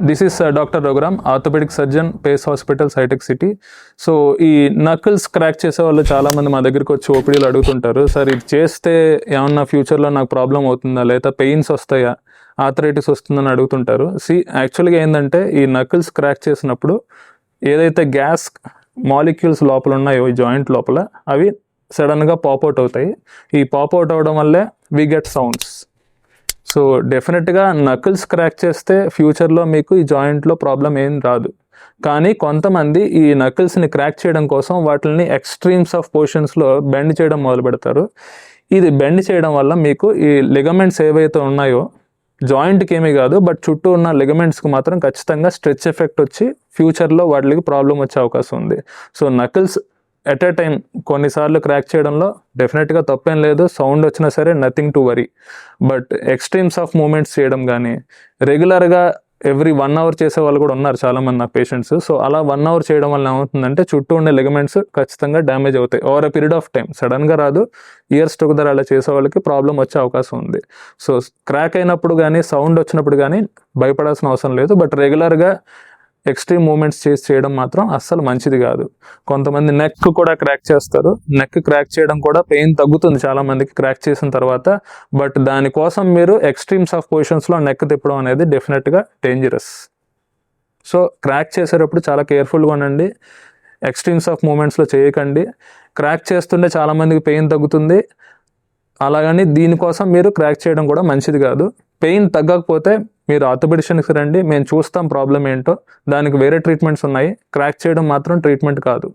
This is doctor Raghuram orthopaedic surgeon Pace hospital HITEC City so ఈ knuckles crack చేసే వాళ్ళు చాలామంది మా దగ్గరికి వచ్చి ఓపీడీలు అడుగుతుంటారు. సార్ ఇది చేస్తే ఏమన్నా ఫ్యూచర్లో నాకు ప్రాబ్లం అవుతుందా? లేదా పెయిన్స్ వస్తాయా? ఆథరైటిస్ వస్తుందని అడుగుతుంటారు. సి యాక్చువల్గా ఏంటంటే ఈ నకిల్స్ క్రాక్ చేసినప్పుడు ఏదైతే గ్యాస్ మాలిక్యూల్స్ లోపల ఉన్నాయో ఈ జాయింట్ లోపల అవి సడన్గా పాప్అవుట్ అవుతాయి. ఈ పాప్అవుట్ అవడం వల్లే వి గెట్ సౌండ్స్ సో డెఫినెట్గా నకిల్స్ క్రాక్ చేస్తే ఫ్యూచర్లో మీకు ఈ జాయింట్లో ప్రాబ్లం ఏం రాదు. కానీ కొంతమంది ఈ నకిల్స్ని క్రాక్ చేయడం కోసం వాటిని ఎక్స్ట్రీమ్స్ ఆఫ్ పోర్షన్స్లో బెండ్ చేయడం మొదలు పెడతారు. ఇది బెండ్ చేయడం వల్ల మీకు ఈ లిగమెంట్స్ ఏవైతే ఉన్నాయో జాయింట్కి ఏమీ కాదు బట్ చుట్టూ ఉన్న లిగమెంట్స్కి మాత్రం ఖచ్చితంగా స్ట్రెచ్ ఎఫెక్ట్ వచ్చి ఫ్యూచర్లో వాటికి ప్రాబ్లం వచ్చే అవకాశం ఉంది. So knuckles at a time కొన్నిసార్లు క్రాక్ చేయడంలో డెఫినెట్గా తప్పేం లేదు. సౌండ్ వచ్చినా సరే nothing to worry but extremes of moments చేయడం కానీ రెగ్యులర్గా ఎవ్రీ వన్ అవర్ చేసే వాళ్ళు కూడా ఉన్నారు చాలామంది నా పేషెంట్స్ సో అలా వన్ అవర్ చేయడం వల్ల ఏమవుతుందంటే చుట్టూ ఉండే లెగమెంట్స్ ఖచ్చితంగా డ్యామేజ్ అవుతాయి. Over a period of time సడన్గా రాదు. ఇయర్స్ టుగెదర్ అలా చేసే వాళ్ళకి ప్రాబ్లం వచ్చే అవకాశం ఉంది. సో క్రాక్ అయినప్పుడు కానీ సౌండ్ వచ్చినప్పుడు కానీ భయపడాల్సిన అవసరం లేదు. బట్ రెగ్యులర్గా ఎక్స్ట్రీమ్ మూమెంట్స్ చేసి చేయడం మాత్రం అస్సలు మంచిది కాదు. కొంతమంది నెక్ కూడా క్రాక్ చేస్తారు. నెక్ క్రాక్ చేయడం కూడా పెయిన్ తగ్గుతుంది చాలా మందికి క్రాక్ చేసిన తర్వాత. బట్ దానికోసం మీరు ఎక్స్ట్రీమ్స్ ఆఫ్ పొజిషన్స్లో నెక్ తిప్పడం అనేది డెఫినెట్గా డేంజరస్ సో క్రాక్ చేసేటప్పుడు చాలా కేర్ఫుల్గా ఉండండి. ఎక్స్ట్రీమ్స్ ఆఫ్ మూమెంట్స్లో చేయకండి. క్రాక్ చేస్తుంటే చాలామందికి పెయిన్ తగ్గుతుంది. అలాగని దీనికోసం మీరు క్రాక్ చేయడం కూడా మంచిది కాదు. పెయిన్ తగ్గకపోతే మీరు ఆర్థోపెడిషన్కి రండి మేము చూస్తాం ప్రాబ్లం ఏంటో. దానికి వేరే ట్రీట్మెంట్స్ ఉన్నాయి. క్రాక్ చేయడం మాత్రం ట్రీట్మెంట్ కాదు.